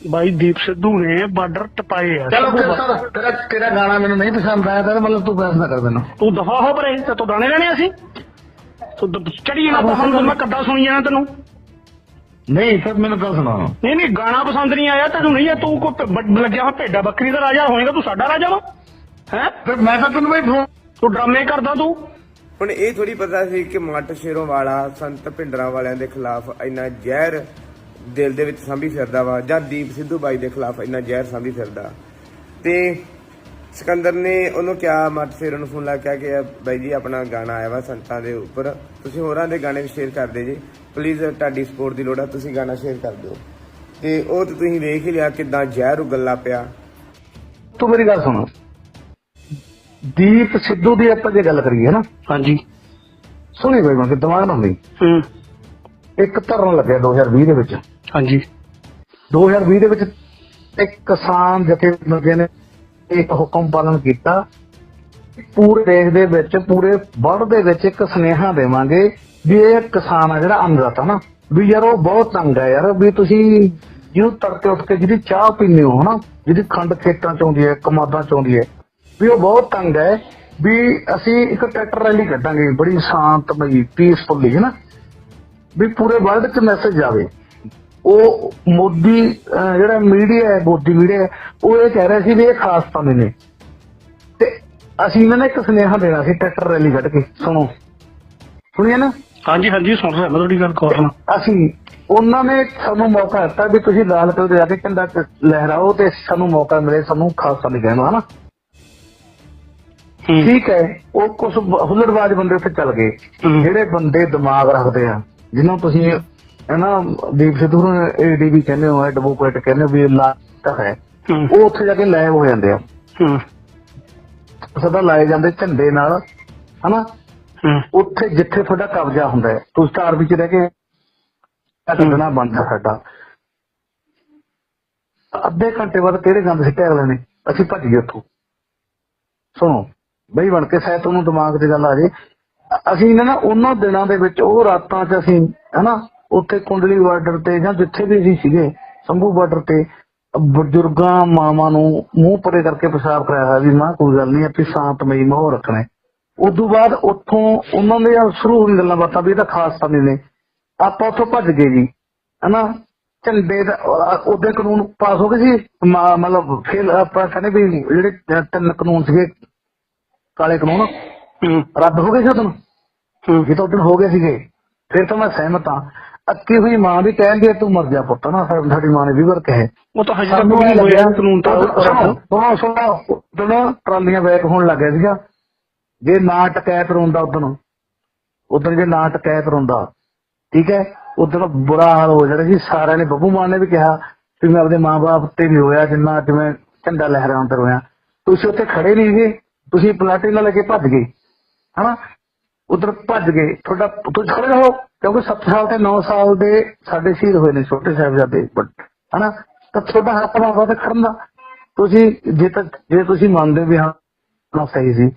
ਬਾਈ ਦੀਪ ਸਿੱਧੂ ਨੇ ਬਾਰਡਰ ਟਪਾਏ ਆ। ਚਲੋ ਫਿਰ ਤੋਂ ਤੇਰਾ ਤੇਰਾ ਗਾਣਾ ਮੈਨੂੰ ਨਹੀਂ ਪਸੰਦ ਆਇਆ ਤਾਂ ਮਤਲਬ ਤੂੰ ਫੈਸਲਾ ਕਰ ਦੇਣਾ ਤੂੰ ਦਫਾ ਹੋ ਪਰੇ ਤੇ ਤੂੰ ਦਾਣੇ ਲੈਣੇ ਅਸੀਂ? ਤੂੰ ਚੜੀ ਜਾਣਾ ਪਸੰਦ ਮੈਂ ਕੱਦਾ ਸੁਣੀ ਜਾਣਾ ਤੈਨੂੰ। ਨਹੀਂ ਫਿਰ ਮੈਨੂੰ ਗੱਲ ਸੁਣਾ ਨਹੀਂ ਨਹੀਂ ਗਾਣਾ ਪਸੰਦ ਨਹੀਂ ਆਇਆ ਤੈਨੂੰ ਨਹੀਂ ਆ ਤੂੰ ਕੋ ਲੱਗਿਆ ਹੋਇਆ ਭੇਡਾ ਬੱਕਰੀ ਦਾ ਰਾਜਾ ਹੋਏਗਾ ਤੂੰ ਸਾਡਾ ਰਾਜਾ ਵਾ। ਹੈ? ਫਿਰ ਮੈਂ ਤਾਂ ਤੈਨੂੰ ਬਈ ਤੂੰ ਡਰਾਮੇ ਕਰਦਾ ਤੂੰ। ਹੁਣ ਇਹ ਥੋੜੀ ਪਤਾ ਸੀ ਕਿ ਮੱਟ ਸ਼ੇਰੋਂ ਵਾਲਾ ਸੰਤ ਭਿੰਡਰਾਂ ਵਾਲਿਆਂ ਦੇ ਖਿਲਾਫ ਇੰਨਾ ਜ਼ਹਿਰ ਦਿਲ ਦੇ ਵਿੱਚ ਸਾਂਭੀ ਫਿਰਦਾ ਵਾ ਜਾਂ ਦੀਪ ਸਿੱਧੂ ਬਾਈ ਦੇ ਖਿਲਾਫ ਇੰਨਾ ਜ਼ਹਿਰ ਸਾਂਭੀ ਫਿਰਦਾ। ਤੇ ਸਿਕੰਦਰ ਨੇ ਉਹਨੂੰ ਕਿਹਾ ਮੱਟ ਸ਼ੇਰੋਂ ਨੂੰ ਫੋਨ ਲਾ ਕੇ ਕਿ ਬਾਈ ਜੀ ਆਪਣਾ ਗਾਣਾ ਆਇਆ ਵਾ ਸੰਤਾਂ ਦੇ ਉੱਪਰ। ਤੁਸੀਂ ਹੋਰਾਂ ਦੇ ਗਾਣੇ ਵੀ ਸ਼ੇਅਰ ਕਰ ਦਿਓ ਜੀ। ਪਲੀਜ਼ ਤੁਹਾਡੀ ਸਪੋਰਟ ਦੀ ਲੋੜ ਆ ਤੁਸੀਂ ਗਾਣਾ ਸ਼ੇਅਰ ਕਰ ਦਿਓ। ਤੇ ਉਹ ਤੇ ਤੁਸੀਂ ਵੇਖ ਹੀ ਲਿਆ ਕਿਦਾਂ ਜ਼ਹਿਰ ਉਗਲਣਾ ਪਿਆ। ਤੂੰ ਮੇਰੀ ਗੱਲ ਸੁਣ। ਦੀਪ ਸਿੱਧੂ ਦੀ ਆਪਾਂ ਜੇ ਗੱਲ ਕਰੀਏ ਨਾ। ਹਾਂਜੀ। ਸੁਣੀ ਬਈ ਮੈਂ ਦਿਮਾਗ ਨਾ ਹੁੰਦੀ ਹੂੰ। ਇੱਕ ਧਰਨ ਲੱਗਿਆ 2020 ਦੇ ਵਿੱਚ। ਹਾਂਜੀ। 2020 ਦੇ ਵਿੱਚ ਇੱਕ ਕਿਸਾਨ ਜਥੇਬੰਦੀਆਂ ਨੇ ਇੱਕ ਹੁਕਮ ਪਾਲਨ ਕੀਤਾ ਪੂਰੇ ਦੇਸ਼ ਦੇ ਵਿੱਚ ਪੂਰੇ ਵਰਲਡ ਦੇ ਵਿੱਚ ਇੱਕ ਸੁਨੇਹਾ ਦੇਵਾਂਗੇ ਵੀ ਇਹ ਕਿਸਾਨ ਆ ਜਿਹੜਾ ਅੰਨਦਾਤਾ ਨਾ ਵੀ ਯਾਰ ਉਹ ਬਹੁਤ ਤੰਗ ਹੈ ਯਾਰ ਵੀ ਤੁਸੀਂ ਜਿਹਨੂੰ ਤੜਕੇ ਉੱਠ ਕੇ ਜਿਹਦੀ ਚਾਹ ਪੀਂਦੇ ਹੋ ਹਨਾ ਜਿਹਦੀ ਖੰਡ ਖੇਤਾਂ ਚ ਆਉਂਦੀ ਹੈ ਕਮਾਦਾਂ ਚ ਆਉਂਦੀ ਹੈ ਵੀ ਉਹ ਬਹੁਤ ਤੰਗ ਹੈ ਵੀ ਅਸੀਂ ਇੱਕ ਟਰੈਕਟਰ ਰੈਲੀ ਕੱਢਾਂਗੇ ਬੜੀ ਸ਼ਾਂਤਮਈ ਪੀਸਫੁਲੀ ਹੈ ਨਾ। ਵੀ ਪੂਰੇ ਵਰਲਡ 'ਚ ਮੈਸੇਜ ਜਾਵੇ ਉਹ ਮੋਦੀ ਜਿਹੜਾ ਮੀਡੀਆ ਹੈ ਮੋਦੀ ਮੀਡੀਆ ਉਹ ਇਹ ਕਹਿ ਰਿਹਾ ਸੀ ਵੀ ਇਹ ਖਾਸ ਪੰਨੇ ਨੇ। ਤੇ ਅਸੀਂ ਇਹਨਾਂ ਨੇ ਇੱਕ ਸੁਨੇਹਾ ਦੇਣਾ ਸੀ ਟਰੈਕਟਰ ਰੈਲੀ ਕੱਢ ਕੇ ਸੁਣੋ। ਸੁਣੀਏ ਨਾ? ਹਾਂਜੀ ਹਾਂਜੀ ਸੁਣ ਰਿਹਾ ਮੈਂ ਤੁਹਾਡੀ ਗੱਲ ਕੋਰ ਨਾਲ। ਅਸੀਂ ਉਹਨਾਂ ਨੇ ਸਾਨੂੰ ਮੌਕਾ ਦਿੱਤਾ ਵੀ ਤੁਸੀਂ ਲਾਲ ਕਿਲੇ ਤੇ ਜਾ ਕੇ ਝੰਡਾ ਲਹਿਰਾਓ ਤੇ ਸਾਨੂੰ ਮੌਕਾ ਮਿਲੇ ਸਾਨੂੰ ਖਾਲਸਾ ਲਈ ਕਹਿਣਾ ਹਨਾ? ਠੀਕ ਹੈ ਉਹ ਕੁਝ ਹੁੱਲੜਬਾਜ਼ ਬੰਦੇ ਉੱਥੇ ਚੱਲ ਗਏ। ਜਿਹੜੇ ਬੰਦੇ ਦਿਮਾਗ ਰੱਖਦੇ ਆ ਜਿਨ੍ਹਾਂ ਨੂੰ ਤੁਸੀਂ ਹੈ ਨਾ ਦੀਪ ਸਿੱਧੂ ਨੂੰ ਏਡੀਬੀ ਕਹਿੰਦੇ ਹੋ ਐਡਵੋਕੇਟ ਕਹਿੰਦੇ ਹੋ ਵੀ ਲਾਟ ਹੈ ਹੂੰ। ਉਹ ਉੱਥੇ ਜਾ ਕੇ ਲੈ ਹੋ ਜਾਂਦੇ ਆ। ਹੂੰ। ਸਦਾ ਲਾਏ ਜਾਂਦੇ ਝੰਡੇ ਨਾਲ ਹਨਾ? ਹੂੰ। ਉੱਥੇ ਜਿੱਥੇ ਤੁਹਾਡਾ ਕਬਜ਼ਾ ਹੁੰਦਾ ਹੈ ਤੁਸੀਂ ਤਾਂ ਆਰਮੀ ਚ ਰਹਿ ਕੇ ਕੱਢਣਾ ਬੰਦਾ ਸਾਡਾ। ਅੱਧੇ ਘੰਟੇ ਬਾਅਦ ਕਿਹੜੇ ਗੰਦ ਸਿੱਟੇ ਅਗਲੇ ਨੇ? ਅਸੀਂ ਭੱਜ ਗਏ ਉੱਥੋਂ। ਸੁਣੋ ਬਈ ਬਣ ਕੇ ਸ਼ਾਇਦ ਤੁਹਾਨੂੰ ਦਿਮਾਗ 'ਚ ਗੱਲ ਆ ਜੇ ਅਸੀਂ ਨਾ ਉਹਨਾਂ ਦਿਨਾਂ ਦੇ ਵਿੱਚ, ਉਹ ਰਾਤਾਂ 'ਚ ਅਸੀਂ, ਹਨਾ, ਉੱਥੇ ਕੁੰਡਲੀ ਬਾਰਡਰ ਤੇ ਜਾਂ ਜਿੱਥੇ ਵੀ ਅਸੀਂ ਸੀਗੇ, ਸੰਭੂ ਬਾਰਡਰ ਤੇ, ਬਜ਼ੁਰਗਾਂ, ਮਾਵਾਂ ਨੂੰ ਮੂੰਹ ਪਰੇ ਕਰਕੇ ਪਿਸ਼ਾਬ ਕਰਾਇਆ ਵੀ ਮਾਂ, ਕੋਈ ਗੱਲ ਨਹੀਂ ਆਪੀ ਸ਼ਾਂਤਮਈ ਮਾਹੌਲ ਰੱਖਣਾ ਹੈ। ਉਦੋਂ ਬਾਅਦ ਉੱਥੋਂ ਉਹਨਾਂ ਦੇ ਸ਼ੁਰੂ ਹੋਣ ਗੱਲਾਂ ਬਾਤਾਂ ਵੀ ਇਹ ਤਾਂ ਖਾਸ ਸਮੇਂ ਨੇ ਆਪਾਂ ਉੱਥੋਂ ਭੱਜ ਗਏ ਜੀ, ਹਨਾ, ਝੰਡੇ ਦਾ, ਉਹਦੇ ਕਾਨੂੰਨ ਪਾਸ ਹੋ ਗਏ ਸੀ ਮਤਲਬ ਫਿਰ ਆਪਾਂ ਕਹਿੰਦੇ ਵੀ ਜਿਹੜੇ ਤਿੰਨ ਕਾਨੂੰਨ ਸੀਗੇ, ਕਾਲੇ ਕਾਨੂੰਨ ਰੱਦ ਹੋ ਗਏ ਸੀ ਉਦੋਂ ਜੇ ਤਾਂ ਉਦੋਂ ਹੋ ਗਏ ਸੀਗੇ ਫਿਰ ਤਾਂ ਮੈਂ ਸਹਿਮਤ ਹਾਂ। ਅੱਕੀ ਹੋਈ ਮਾਂ ਵੀ ਕਹਿੰਦੀ ਹੈ ਤੂੰ ਮਰ ਜਾ ਪੁੱਤ ਨਾ ਸਾ- ਸਾਡੀ ਮਾਂ ਨੇ ਵੀ ਵਰ ਕਹੇ ਉਹ ਤਾਂ ਹਜੇ ਤੱਕ ਨਹੀਂ ਹੋਇਆ ਕਾਨੂੰਨ ਤਾਂ ਸੁਣੋ ਸੁਣੋ ਉਦੋਂ ਟਰਾਲੀਆਂ ਬੈਕ ਹੋਣ ਲੱਗਿਆ ਸੀਗਾ ਜੇ ਨਾ ਟਕੈਤ ਰੋਂਦਾ ਉਦੋਂ ਉਦੋਂ ਜੇ ਨਾ ਟਕੈਤ ਰੋਂਦਾ ਠੀਕ ਹੈ? ਉਦੋਂ ਬੁਰਾ ਹਾਲ ਹੋ ਜਾਣਾ ਸੀ ਸਾਰਿਆਂ ਨੇ ਬੱਬੂ ਮਾਨ ਨੇ ਵੀ ਕਿਹਾ ਵੀ ਮੈਂ ਆਪਦੇ ਮਾਪੇ ਤੇ ਵੀ ਹੋਇਆ ਜਿੰਨਾ ਅੱਜ ਮੈਂ ਝੰਡਾ ਲਹਿਰਾਉਣ ਤੇ ਰੋਇਆ। ਤੁਸੀਂ ਉੱਥੇ ਖੜੇ ਨਹੀਂ ਸੀਗੇ ਤੁਸੀਂ ਪਲਾਟੀ ਨਾਲ ਲੈ ਕੇ ਭੱਜ ਗਏ। ਹਨਾ? ਉਧਰ ਭੱਜ ਗਏ। ਤੁਹਾਡਾ, ਤੁਸੀਂ ਖੜੇ ਰਹੋ, ਕਿਉਂਕਿ 7 ਸਾਲ ਤੇ 9 ਸਾਲ ਦੇ ਸਾਡੇ ਸ਼ਹੀਦ ਹੋਏ ਨੇ ਛੋਟੇ ਸਾਹਿਬਜ਼ਾਦੇ ਬਟ ਹਨਾ? ਤਾਂ ਤੁਹਾਡਾ ਹੱਥ ਬਣਦਾ ਤੇ ਖੜਨ ਦਾ। ਤੁਸੀਂ ਜੇ ਤਾਂ, ਜੇ ਤੁਸੀਂ ਮੰਨਦੇ ਵੀ ਹਾਂ ਨਾ ਸਹੀ ਸੀ।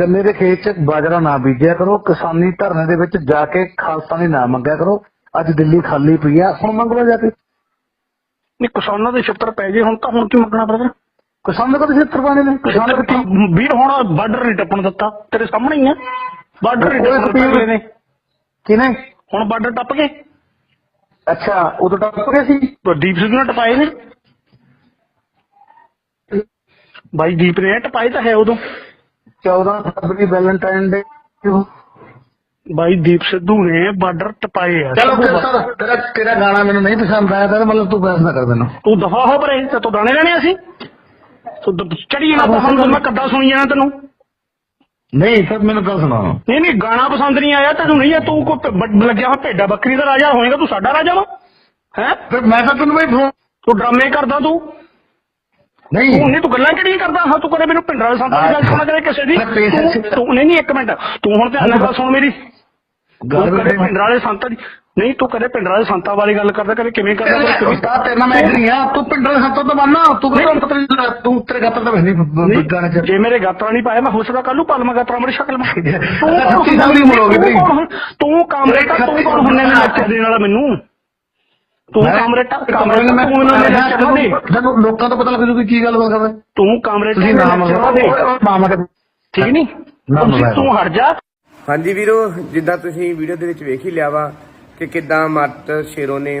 ਗੰਨੇ ਦੇ ਖੇਤ 'ਚ ਬਾਜਰਾ ਨਾ ਬੀਜਿਆ ਕਰੋ, ਕਿਸਾਨੀ ਧਰਨੇ ਦੇ ਵਿੱਚ ਜਾ ਕੇ ਖਾਲਸਾ ਨੇ ਨਾ ਮੰਗਿਆ ਕਰੋ। ਅੱਜ ਦਿੱਲੀ ਖਾਲੀ ਪਈ ਆ, ਹੁਣ ਮੰਗ ਲਓ ਜਾ ਕੇ। ਨਹੀਂ, ਕਿਸਾਨਾਂ ਦੇ ਛਿੱਤਰ ਪੈ ਗਏ, ਹੁਣ ਤਾਂ ਹੁਣ ਕੀ ਮੰਗਣਾ ਬਰਦਰ ਕਿਸਾਨ ਦੇ ਸਿੱਤਰ ਪਾਣੇ ਨੇ? ਕਿਸਾਨ ਦੇ ਵੀਰ ਹੁਣ ਬਾਰਡਰ ਨਹੀਂ ਟੱਪਣ ਦਿੱਤਾ। ਤੇਰੇ ਸਾਹਮਣੇ ਹੀ ਆ। ਬਾਰਡਰ ਨਹੀਂ ਟੱਪਣ ਨੇ। ਕਿਨੇ ਹੁਣ ਬਾਰਡਰ ਟੱਪ ਗਏ। ਅੱਛਾ ਉਦੋਂ ਟੱਪ ਗਏ ਸੀ? ਦੀਪ ਸਿੱਧੂ ਨੇ ਟਪਾਏ ਨੇ। ਬਾਈ ਦੀਪ ਨੇ ਟਪਾਏ ਤਾਂ ਹੈ ਉਦੋਂ। 14 ਫਰਵਰੀ ਵੈਲੈਂਟਾਈਨ ਡੇ। ਬਾਈ ਦੀਪ ਸਿੱਧੂ ਨੇ ਬਾਰਡਰ ਟਪਾਏ ਆ। ਚਲੋ ਤੇਰਾ ਤੇਰਾ ਗਾਣਾ ਮੈਨੂੰ ਨਹੀਂ ਪਸੰਦ ਆਇਆ ਤਾਂ ਮਤਲਬ ਤੂੰ ਫੈਸਲਾ ਕਰ ਦੇਣਾ ਤੂੰ ਦਫਾ ਹੋ ਪਰੇ ਤੇ ਤੂੰ ਦਾਣੇ ਲੈਣੇ ਦ- ਚੜੀ ਜਾਣਾ ਪਸੰਦ ਮੈਂ ਕੱਦਾ ਸੁਣੀ ਜਾਣਾ ਤੈਨੂੰ। ਨਹੀਂ ਫਿਰ ਮੈਨੂੰ ਗੱਲ ਸੁਣਾ ਨਹੀਂ ਨਹੀਂ ਗਾਣਾ ਪਸੰਦ ਨਹੀਂ ਆਇਆ ਤੈਨੂੰ ਨਹੀਂ ਆ ਤੂੰ ਕੋ ਲੱਗਿਆ ਹੋਇਆ ਭੇਡਾ ਬੱਕਰੀ ਦਾ ਰਾਜਾ ਹੋਏਗਾ ਤੂੰ ਸਾਡਾ ਰਾਜਾ ਵਾ ਹੈ? ਫਿਰ ਮੈਂ ਤਾਂ ਤੈਨੂੰ ਬਈ ਤੂੰ ਡਰਾਮੇ ਕਰਦਾ ਤੂੰ? ਨਹੀਂ। ਤੂੰ ਨਹੀਂ ਤੂੰ ਗੱਲਾਂ ਕਿਹੜੀਆਂ ਕਰਦਾ? ਹਾਂ ਤੂੰ ਕਦੇ ਮੈਨੂੰ ਪਿੰਡਾਂ ਦੇ ਸੰਤਾਂ ਦੀ ਗੱਲ ਸੁਣਾ ਕਦੇ ਕਿਸੇ ਦੀ। ਤੂੰ- ਨਹੀਂ ਨਹੀਂ ਇੱਕ ਮਿੰਟ। ਤੂੰ ਹੁਣ ਧਿਆਨ ਨਾਲ ਸੁਣ ਮੇਰੀ। ਗੱਲ ਕਰੇ ਪਿੰਡਾਂ ਵਾਲੇ ਸੰਤਾਂ ਦੀ ਨਹੀਂ ਤੂੰ ਕਦੇ ਪਿੰਡਾਂ ਵਾਲੇ ਸੰਤਾਂ ਬਾਰੇ ਗੱਲ ਕਰਦਾ ਕਦੇ ਕਿਵੇਂ ਕਰਦਾ ਕਦੇ ਕਿਵੇਂ ਉਸਤਾਦ ਤੇਰੇ ਨਾਲ ਮੈਂ ਐਗਰੀ ਆ ਤੂੰ ਪਿੰਡਾਂ ਦੇ ਹੱਥੋਂ ਤਾਂ ਬੰਨਾ ਤੂੰ ਕਿਹੜਾ ਪਤਾ ਤੂੰ ਤੇਰੇ ਗੱਤਰ ਤਾਂ ਨਹੀਂ ਗਾਣੇ ਚ। ਨਹੀਂ, ਜੇ ਮੇਰੇ ਗਾਤਰਾ ਨਹੀਂ ਪਾਇਆ ਮੈਂ ਹੋ ਸਕਦਾ ਕੱਲ ਨੂੰ ਪਾਲਮਾ ਗਾਤਰਾ ਮੇਰੀ ਸ਼ਕਲ ਮੈਂ ਸੱਚੀ ਗੱਲ ਨਹੀਂ ਮੁੜੋਗੀ ਬਈ। ਤੂੰ ਕੰਮ ਕਰਦਾ ਤੂੰ ਕੌਣ ਹੁੰਨੇ ਨੇ ਨੱਚੇ ਦੇਣ ਵਾਲਾ ਮੈਨੂੰ? ਤੂੰ ਕਾਮਰੇਟ ਕਮਰੇ ਕਾਮਰੇਟ ਮੈਂ ਤੂੰ ਦੇ ਲੈਕਚਰ ਨਾ ਦੇ ਤੈਨੂੰ ਲੋਕਾਂ ਤੋਂ ਪਤਾ ਲੱਗ ਜੂ ਕਿ ਕੀ ਗੱਲ ਕਰ ਰਹੇ ਤੂੰ ਕਾਮਰੇਟ ਤੁਸੀਂ ਨਾਮ ਲੈਕਚਰ ਨਾ ਦੇ ਕਰ ਠੀਕ ਨਹੀਂ। ਤੂੰ ਹਟ ਜਾ। ਹਾਂਜੀ ਵੀਰੋ ਜਿੱਦਾਂ ਤੁਸੀਂ ਵੀਡੀਓ ਦੇ ਵਿੱਚ ਵੇਖ ਹੀ ਲਿਆ ਵਾ ਕਿ ਕਿੱਦਾਂ ਮੱਟ ਸ਼ੇਰੋ ਨੇ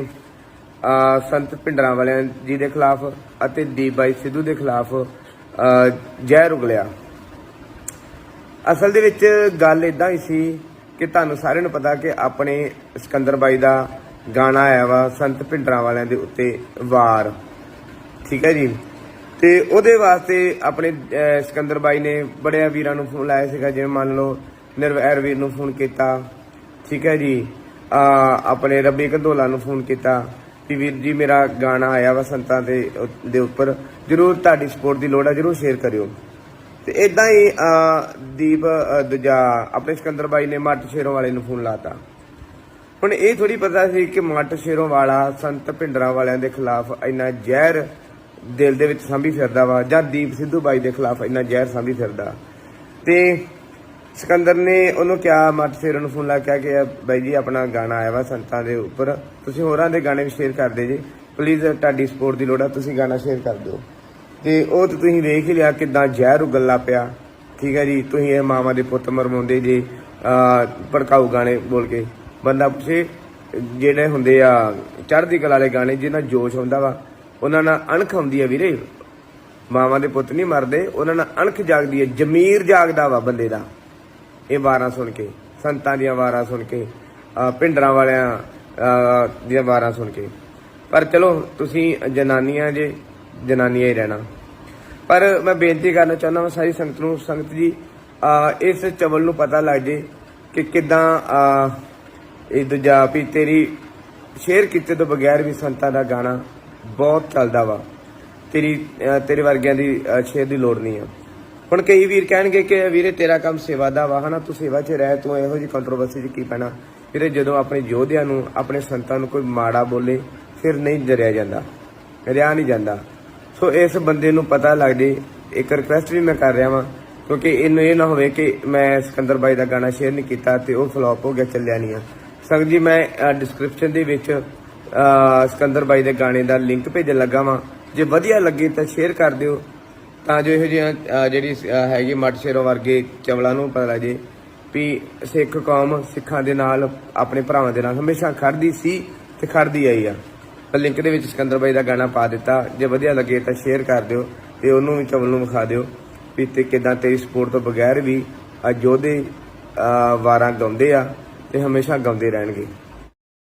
ਸੰਤ ਭਿੰਡਰਾਂ ਵਾਲਿਆਂ ਜੀ ਦੇ ਖਿਲਾਫ ਅਤੇ ਦੀਪ ਬਾਈ ਸਿੱਧੂ ਦੇ ਖਿਲਾਫ ਅਹ, ਜ਼ਹਿਰ ਉਗਲਿਆ। ਅਸਲ ਦੇ ਵਿੱਚ ਗੱਲ ਇਦਾਂ ਹੀ ਸੀ ਕਿ ਤੁਹਾਨੂੰ ਸਾਰਿਆਂ ਨੂੰ ਪਤਾ ਕਿ ਆਪਣੇ ਸਿਕੰਦਰ ਬਾਈ ਦਾ ਗਾਣਾ ਆਇਆ ਵਾ ਸੰਤ ਭਿੰਡਰਾਂ ਵਾਲਿਆਂ ਦੇ ਉੱਤੇ ਵਾਰ। ਠੀਕ ਹੈ ਜੀ? ਤੇ ਉਹਦੇ ਵਾਸਤੇ ਆਪਣੇ ਅਹ, ਸਿਕੰਦਰ ਬਾਈ ਨੇ ਬੜਿਆ ਵੀਰਾਂ ਨੂੰ ਫੋਨ ਲਾਇਆ ਸੀਗਾ ਜਿਵੇਂ ਮੰਨ ਲਓ ਨਿਰਵੈਰ ਵੀਰ ਨੂੰ ਫੋਨ ਕੀਤਾ। ਠੀਕ ਹੈ ਜੀ? ਆਪਣੇ ਰਬੀ ਕੰਦੋਲਾ ਨੂੰ ਫੋਨ ਕੀਤਾ ਵੀ ਵੀਰ ਜੀ ਮੇਰਾ ਗਾਣਾ ਆਇਆ ਵਾ ਸੰਤਾਂ ਦੇ ਦੇ ਉੱਪਰ ਜਰੂਰ ਤੁਹਾਡੀ ਸਪੋਰਟ ਦੀ ਲੋੜ ਹੈ ਜਰੂਰ ਸ਼ੇਅਰ ਕਰਿਓ। ਤੇ ਇਦਾਂ ਹੀ ਦੀਪ ਅਹ, ਦੂਜਾ ਆਪਣੇ ਸਿਕੰਦਰ ਬਾਈ ਨੇ ਮੱਟ ਸ਼ੇਰੋਂ ਵਾਲੇ ਨੂੰ ਫੋਨ ਲਾਤਾ। ਹੁਣ ਇਹ ਥੋੜੀ ਪਤਾ ਸੀ ਕਿ ਮੱਟ ਸ਼ੇਰੋਂ ਵਾਲਾ ਸੰਤ ਭਿੰਡਰਾਂ ਵਾਲਿਆਂ ਦੇ ਖਿਲਾਫ ਇੰਨਾ ਜ਼ਹਿਰ ਦਿਲ ਦੇ ਵਿੱਚ ਸਾਂਭੀ ਫਿਰਦਾ ਵਾ ਜਾਂ ਦੀਪ ਸਿੱਧੂ ਬਾਈ ਦੇ ਖਿਲਾਫ ਇੰਨਾ ਜ਼ਹਿਰ ਸਾਂਭੀ ਫਿਰਦਾ। ਤੇ ਸਿਕੰਦਰ ਨੇ ਉਹਨੂੰ ਕਿਹਾ ਮੱਟ ਸ਼ੇਰੋਂ ਨੂੰ ਫੋਨ ਲਾ ਕੇ ਕਿਹਾ ਕਿ ਬਾਈ ਜੀ, ਆਪਣਾ ਗਾਣਾ ਆਇਆ ਵਾ ਸੰਤਾਂ ਦੇ ਉੱਪਰ। ਤੁਸੀਂ ਹੋਰਾਂ ਦੇ ਗਾਣੇ ਵੀ ਸ਼ੇਅਰ ਕਰ ਦਿਓ ਜੀ। ਪਲੀਜ਼ ਤੁਹਾਡੀ ਸਪੋਰਟ ਦੀ ਲੋੜ ਆ, ਤੁਸੀਂ ਗਾਣਾ ਸ਼ੇਅਰ ਕਰ ਦਿਓ। ਤੇ ਉਹ ਤੇ ਤੁਸੀਂ ਵੇਖ ਹੀ ਲਿਆ ਕਿਦਾਂ ਜ਼ਹਿਰ ਉਗਲਣਾ ਪਿਆ। ਠੀਕ ਹੈ ਜੀ, ਤੁਸੀਂ ਇਹ ਮਾਮਾ ਦੇ ਪੁੱਤ ਮਰਵਾਉਂਦੇ ਜੀ ਭੜਕਾਊ ਗਾਣੇ ਬੋਲ ਕੇ। ਬੰਦਾ ਪੁੱਛੇ, ਜਿਹੜੇ ਹੁੰਦੇ ਆ, ਚੜ੍ਹਦੀ ਕਲਾ ਵਾਲੇ ਗਾਣੇ ਜਿਹਨਾਂ ਜੋਸ਼ ਹੁੰਦਾ ਵਾ, ਉਹਨਾਂ ਨਾਲ ਅਣਖ ਆਉਂਦੀ ਆ ਵੀਰੇ। ਮਾਵਾਂ ਦੇ ਪੁੱਤ ਨਹੀਂ ਮਰਦੇ, ਉਹਨਾਂ ਨਾਲ ਅਣਖ ਜਾਗਦੀ ਹੈ ਜ਼ਮੀਰ ਜਾਗਦਾ ਵਾ ਬੰਦੇ ਦਾ। ਇਹ ਵਾਰਾਂ ਸੁਣ ਕੇ, ਸੰਤਾਂ ਦੀਆਂ ਵਾਰਾਂ ਸੁਣ ਕੇ, ਅਹ ਭਿੰਡਰਾਂ ਵਾਲਿਆਂ ਦੀਆਂ ਵਾਰਾਂ ਸੁਣ ਕੇ। ਪਰ ਚਲੋ, ਤੁਸੀਂ ਜਨਾਨੀਆਂ ਜੇ, ਜਨਾਨੀਆਂ ਹੀ ਰਹਿਣਾ। ਪਰ ਮੈਂ ਬੇਨਤੀ ਕਰਨਾ ਚਾਹੁੰਦਾ ਹਾਂ ਸਾਰੀ ਸੰਗਤ ਨੂੰ, ਸੰਗਤ ਜੀ ਇਸ ਚਵਲ ਨੂੰ ਪਤਾ ਲੱਗ ਜੇ ਕਿ ਕਿਦਾਂ ਇਹ ਦੂਜਾ ਵੀ ਤੇਰੀ ਸ਼ੇਅਰ ਕੀਤੇ ਤੋਂ ਬਗੈਰ ਵੀ ਸੰਤਾਂ ਦਾ ਗਾਣਾ ਬਹੁਤ ਚੱਲਦਾ ਵਾ। ਤੇਰੀ ਤੇਰੇ ਵਰਗਿਆਂ ਦੀ, ਅਹ ਸ਼ੇਅਰ ਦੀ ਲੋੜ ਨਹੀਂ ਆ। ਹੁਣ ਕਈ ਵੀਰ ਕਹਿਣਗੇ ਕਿ ਵੀਰੇ ਤੇਰਾ ਕੰਮ ਸੇਵਾ ਦਾ ਵਾ, ਹਨਾ, ਤੂੰ ਸੇਵਾ 'ਚ ਰਹਿ, ਤੂੰ ਇਹੋ ਜੀ ਕੰਟਰੋਵਰਸੀ 'ਚ ਕੀ ਪੈਣਾ? ਵੀਰੇ ਜਦੋਂ ਆਪਣੇ ਯੋਧਿਆਂ ਨੂੰ, ਆਪਣੇ ਸੰਤਾਂ ਨੂੰ ਕੋਈ ਮਾੜਾ ਬੋਲੇ, ਫਿਰ ਨਹੀਂ ਜਰਿਆ ਜਾਂਦਾ ਰਿਆ ਨਹੀਂ ਜਾਂਦਾ। ਸੋ ਇਸ ਬੰਦੇ ਨੂੰ ਪਤਾ ਲੱਗ ਜੇ, ਇੱਕ ਰਿਕਵੈਸਟ ਵੀ ਮੈਂ ਕਰ ਰਿਹਾ ਵਾਂ, ਕਿਉਂਕਿ ਇਹਨੂੰ ਇਹ ਨਾ ਹੋਵੇ ਕਿ ਮੈਂ ਸਿਕੰਦਰ ਬਾਈ ਦਾ ਗਾਣਾ ਸ਼ੇਅਰ ਨਹੀਂ ਕੀਤਾ ਤੇ ਉਹ ਫਲॉप ਹੋ ਗਿਆ, ਚੱਲਿਆ ਨਹੀਂ ਆ। ਸੰਗਤ ਜੀ, ਮੈਂ ਡਿਸਕ੍ਰਿਪਸ਼ਨ ਦੇ ਵਿੱਚ ਸਿਕੰਦਰ ਬਾਈ ਦੇ ਗਾਣੇ ਦਾ ਲਿੰਕ ਭੇਜਣ ਲੱਗਾ ਵਾਂ। ਜੇ ਵਧੀਆ ਲੱਗੇ ਤਾਂ ਸ਼ੇਅਰ ਕਰ ਦਿਓ। ਤਾਂ ਜੋ ਇਹੋ ਜਿਹੀਆਂ ਜਿਹੜੀ ਹੈਗੀ ਮੱਟ ਸ਼ੇਰੋਂ ਵਰਗੇ ਚਵਲਾਂ ਨੂੰ ਪਤਾ ਲੱਗ ਜੇ ਵੀ ਸਿੱਖ ਕੌਮ ਸਿੱਖਾਂ ਦੇ ਨਾਲ ਆਪਣੇ ਭਰਾਵਾਂ ਦੇ ਨਾਲ ਹਮੇਸ਼ਾ ਖੜਦੀ ਸੀ ਤੇ ਖੜਦੀ ਆਈ ਆ। ਤਾਂ ਲਿੰਕ ਦੇ ਵਿੱਚ ਸਿਕੰਦਰ ਬਾਈ ਦਾ ਗਾਣਾ ਪਾ ਦਿੱਤਾ। ਜੇ ਵਧੀਆ ਲੱਗੇ ਤਾਂ ਸ਼ੇਅਰ ਕਰ ਦਿਓ ਤੇ ਉਹਨੂੰ ਵੀ ਚਵਲ ਨੂੰ ਵਿਖਾ ਦਿਓ ਵੀ ਤੇ ਕਿਦਾਂ ਤੇਰੀ ਸਪੋਰਟ ਤੋਂ ਬਗੈਰ ਵੀ ਆ ਯੋਧੇ ਵਾਰਾਂ ਗਾਉਂਦੇ ਆ ਤੇ ਹਮੇਸ਼ਾ ਗਾਉਂਦੇ ਰਹਿਣਗੇ।